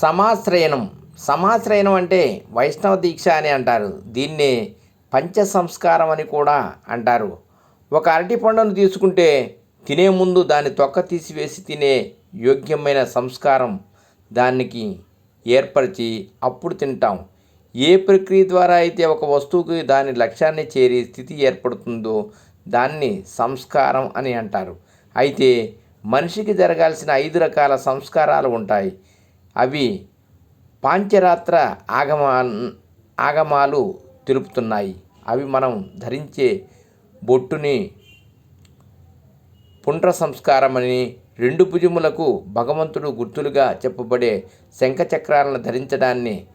సమాశ్రయణం. సమాశ్రయణం అంటే వైష్ణవ దీక్ష అని అంటారు. దీన్నే పంచ సంస్కారం అని కూడా అంటారు. ఒక అరటి పండును తీసుకుంటే తినే ముందు దాని తొక్క తీసివేసి తినే యోగ్యమైన సంస్కారం దానికి ఏర్పరిచి అప్పుడు తింటాం. ఏ ప్రక్రియ ద్వారా అయితే ఒక వస్తువుకి దాని లక్ష్యాన్ని చేరి స్థితి ఏర్పడుతుందో దాన్ని సంస్కారం అని అంటారు. అయితే మనిషికి జరగాల్సిన ఐదు రకాల సంస్కారాలు ఉంటాయి. అవి పాంచరాత్ర ఆగమా ఆగమాలు తెలుపుతున్నాయి. అవి మనం ధరించే బొట్టుని పుండ్ర సంస్కారమని రెండు భుజములకు భగవంతుడు గుర్తులుగా చెప్పబడే శంఖచక్రాలను ధరించడాన్ని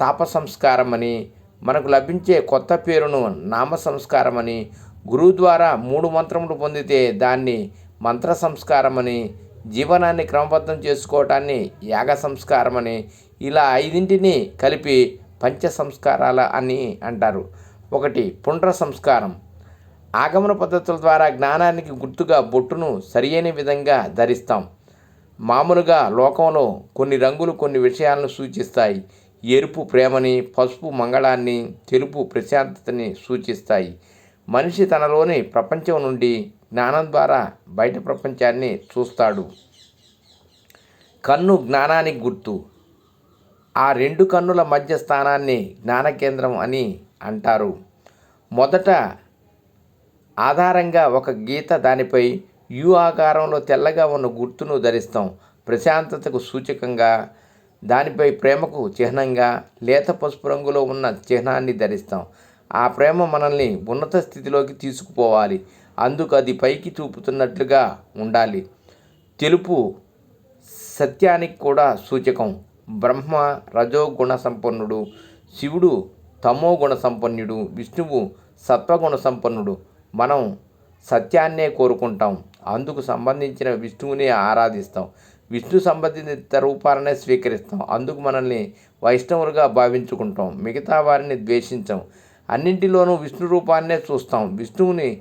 తాప సంస్కారమని మనకు లభించే కొత్త పేరును నామ సంస్కారమని గురువు ద్వారా మూడు మంత్రములు పొందితే దాన్ని మంత్ర సంస్కారమని జీవనాన్ని క్రమబద్ధం చేసుకోవటాన్ని యాగ సంస్కారమని ఇలా ఐదింటిని కలిపి పంచ సంస్కారాల అని అంటారు. ఒకటి పుండ్ర సంస్కారం. ఆగమన పద్ధతుల ద్వారా జ్ఞానానికి గుర్తుగా బొట్టును సరియైన విధంగా ధరిస్తాం. మామూలుగా లోకంలో కొన్ని రంగులు కొన్ని విషయాలను సూచిస్తాయి. ఎరుపు ప్రేమని పసుపు మంగళాన్ని తెలుపు ప్రశాంతతని సూచిస్తాయి. మనిషి తనలోని ప్రపంచం నుండి జ్ఞానం ద్వారా బయట ప్రపంచాన్ని చూస్తాడు. కన్ను జ్ఞానానికి గుర్తు. ఆ రెండు కన్నుల మధ్య స్థానాన్ని జ్ఞానకేంద్రం అని అంటారు. మొదట ఆధారంగా ఒక గీత దానిపై యు ఆకారంలో తెల్లగా ఉన్న గుర్తును ధరిస్తాం. ప్రశాంతతకు సూచకంగా దానిపై ప్రేమకు చిహ్నంగా లేత పసుపు రంగులో ఉన్న చిహ్నాన్ని ధరిస్తాం. ఆ ప్రేమ మనల్ని ఉన్నత స్థితిలోకి తీసుకుపోవాలి. అందుకు అది పైకి చూపుతున్నట్లుగా ఉండాలి. తెలుపు సత్యానికి కూడా సూచకం. బ్రహ్మ రజోగుణ సంపన్నుడు శివుడు తమో గుణ సంపన్నుడు విష్ణువు సత్వగుణ సంపన్నుడు మనం సత్యాన్నే కోరుకుంటాం. అందుకు సంబంధించిన విష్ణువుని ఆరాధిస్తాం. విష్ణు సంబంధిత రూపాలనే స్వీకరిస్తాం. అందుకు మనల్ని వైష్ణవులుగా భావించుకుంటాం. మిగతా వారిని ద్వేషించాం. అన్నింటిలోనూ విష్ణు రూపాన్నే చూస్తాం. విష్ణువుని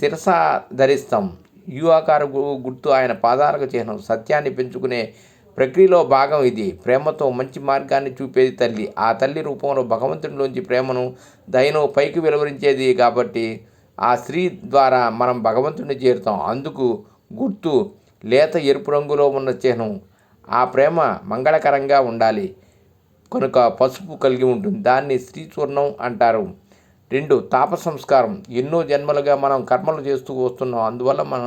శిరస ధరిస్తాం. యు ఆకార గుర్తు ఆయన పాదాలకు చిహ్నం. సత్యాన్ని పెంచుకునే ప్రక్రియలో భాగం ఇది. ప్రేమతో మంచి మార్గాన్ని చూపేది తల్లి. ఆ తల్లి రూపంలో భగవంతుడిలోంచి ప్రేమను దయను పైకి వెలువరించేది కాబట్టి ఆ స్త్రీ ద్వారా మనం భగవంతుడిని చేరుతాం. అందుకు గుర్తు లేత ఎరుపు రంగులో ఉన్న చిహ్నం. ఆ ప్రేమ మంగళకరంగా ఉండాలి. కనుక పసుపు కలిగి ఉంటుంది. దాన్ని స్త్రీ చూర్ణం అంటారు. రెండు తాప సంస్కారం ఎన్నో జన్మలుగా మనం కర్మలు చేస్తూ వస్తున్నాం. అందువల్ల మన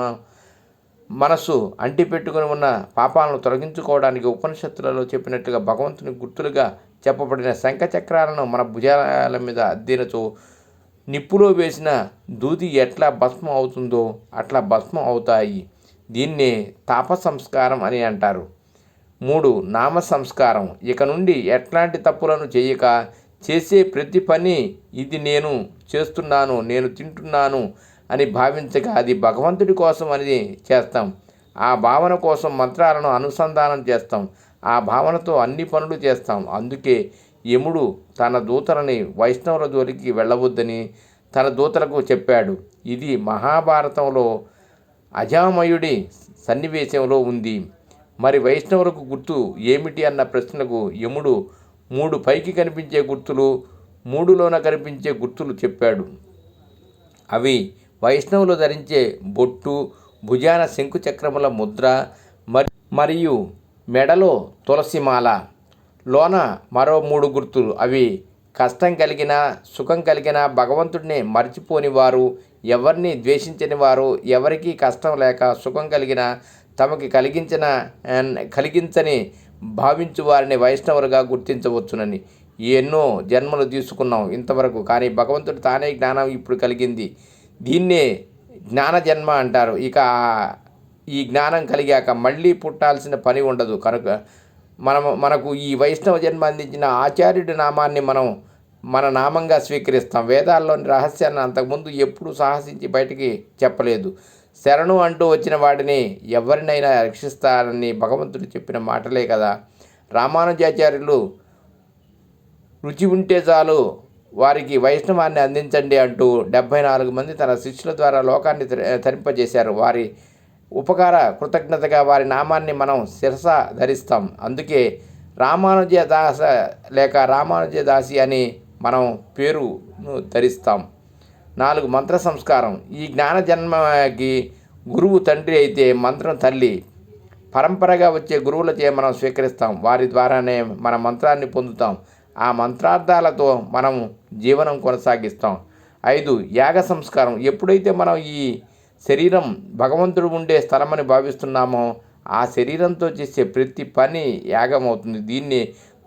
మనసు అంటిపెట్టుకుని ఉన్న పాపాలను తొలగించుకోవడానికి ఉపనిషత్తులలో చెప్పినట్టుగా భగవంతుని గుర్తులుగా చెప్పబడిన శంఖచక్రాలను మన భుజాల మీద అద్దెనతో నిప్పులో వేసిన దూది ఎట్లా భస్మం అవుతుందో అట్లా భస్మం అవుతాయి. దీన్నే తాప సంస్కారం అని అంటారు. మూడు నామ సంస్కారం ఇక నుండి ఎట్లాంటి తప్పులను చేయక చేసే ప్రతి పని ఇది నేను చేస్తున్నాను నేను తింటున్నాను అని భావించక అది భగవంతుడి కోసం అని చేస్తాం. ఆ భావన కోసం మంత్రాలను అనుసంధానం చేస్తాం. ఆ భావనతో అన్ని పనులు చేస్తాం. అందుకే యముడు తన దూతలని వైష్ణవుల జోలికి వెళ్ళవద్దని తన దూతలకు చెప్పాడు. ఇది మహాభారతంలో అజామయుడి సన్నివేశంలో ఉంది. మరి వైష్ణవులకు గుర్తు ఏమిటి అన్న ప్రశ్నకు యముడు మూడు పైకి కనిపించే గుర్తులు మూడులోన కనిపించే గుర్తులు చెప్పాడు. అవి వైష్ణవులు ధరించే బొట్టు భుజాన శంకుచక్రముల ముద్ర మరి మరియు మెడలో తులసిమాల లోన మరో మూడు గుర్తులు. అవి కష్టం కలిగిన సుఖం కలిగిన భగవంతుడిని మర్చిపోని వారు ఎవరిని ద్వేషించని వారు ఎవరికీ కష్టం లేక సుఖం కలిగిన తమకి కలిగించిన కలిగించని భావించు వారిని వైష్ణవులుగా గుర్తించవచ్చునని. ఎన్నో జన్మలు తీసుకున్నాం ఇంతవరకు. కానీ భగవంతుడు తానే జ్ఞానం ఇప్పుడు కలిగింది. దీన్నే జ్ఞాన జన్మ అంటారు. ఇక ఈ జ్ఞానం కలిగాక మళ్ళీ పుట్టాల్సిన పని ఉండదు. కనుక మనము మనకు ఈ వైష్ణవ జన్మ అందించిన ఆచార్యుడి నామాన్ని మనం మన నామంగా స్వీకరిస్తాం. వేదాల్లోని రహస్యాన్ని అంతకుముందు ఎప్పుడు సాహసించి బయటికి చెప్పలేదు. శరణు అంటూ వచ్చిన వాడిని ఎవరినైనా రక్షిస్తారని భగవంతుడు చెప్పిన మాటలే కదా. రామానుజాచార్యులు రుచి ఉంటే చాలు వారికి వైష్ణవాన్ని అందించండి అంటూ డెబ్భై నాలుగు మంది తన శిష్యుల ద్వారా లోకాన్ని తరింపజేశారు. వారి ఉపకార కృతజ్ఞతగా వారి నామాన్ని మనం శిరస ధరిస్తాం. అందుకే రామానుజ దాస లేక రామానుజ దాసి అని మనం పేరును ధరిస్తాం. నాలుగు మంత్ర సంస్కారం. ఈ జ్ఞాన జన్మకి గురువు తండ్రి అయితే మంత్రం తల్లి. పరంపరగా వచ్చే గురువులచే మనం స్వీకరిస్తాం. వారి ద్వారానే మన మంత్రాన్ని పొందుతాం. ఆ మంత్రార్థాలతో మనం జీవనం కొనసాగిస్తాం. ఐదు యాగ సంస్కారం. ఎప్పుడైతే మనం ఈ శరీరం భగవంతుడు ఉండే స్థలమని భావిస్తున్నామో ఆ శరీరంతో చేసే ప్రతి పని యాగం అవుతుంది దీన్ని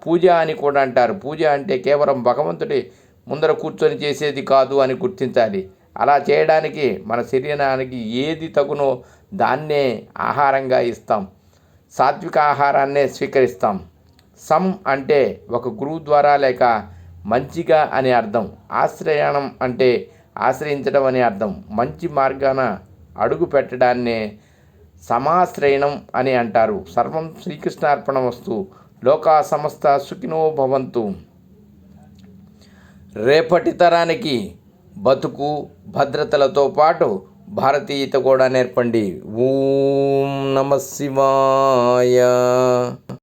పూజ అని కూడా అంటారు. పూజ అంటే కేవలం భగవంతుడి ముందర కూర్చొని చేసేది కాదు అని గుర్తించాలి. అలా చేయడానికి మన శరీరానికి ఏది తగునో దాన్నే ఆహారంగా ఇస్తాం. సాత్విక ఆహారాన్నే స్వీకరిస్తాం. సమ్ అంటే ఒక గురువు ద్వారా లేక మంచిగా అని అర్థం. ఆశ్రయణం అంటే ఆశ్రయించడం అని అర్థం. మంచి మార్గాన అడుగు పెట్టడాన్నే సమాశ్రయణం అని అంటారు. సర్వం శ్రీకృష్ణార్పణ వస్తు. లోకా సమస్త సుఖినో భవంతు. రేపటి తరానికి బతుకు భద్రతలతో పాటు భారతీయత కూడా నేర్పండి. ఓం నమ శివాయ.